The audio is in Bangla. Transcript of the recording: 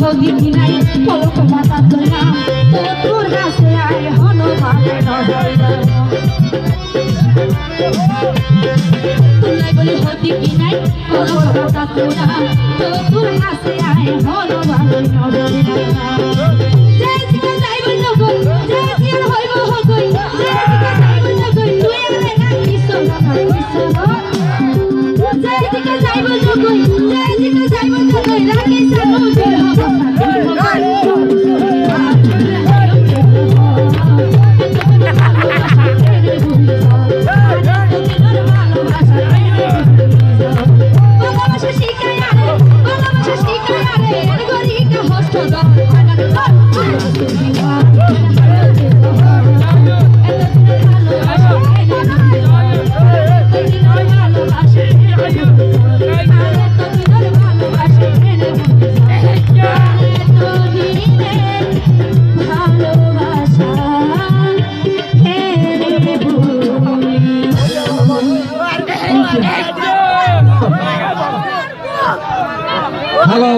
হদি নাই, পলক মাতা তোলাম তোর কাছে আয় হলো ভালো তুলাই বলি হদি নাই, পলক মাতা তোলাম তোর কাছে আয় হলো ভালো জয় জিকা যাইব নগর জয় জিয়া হইব হগই জয় জিকা যাইব নগর তুই আমারে না কিসো না কিসো জয় জিকা যাইব নগর রাখি হ্যালো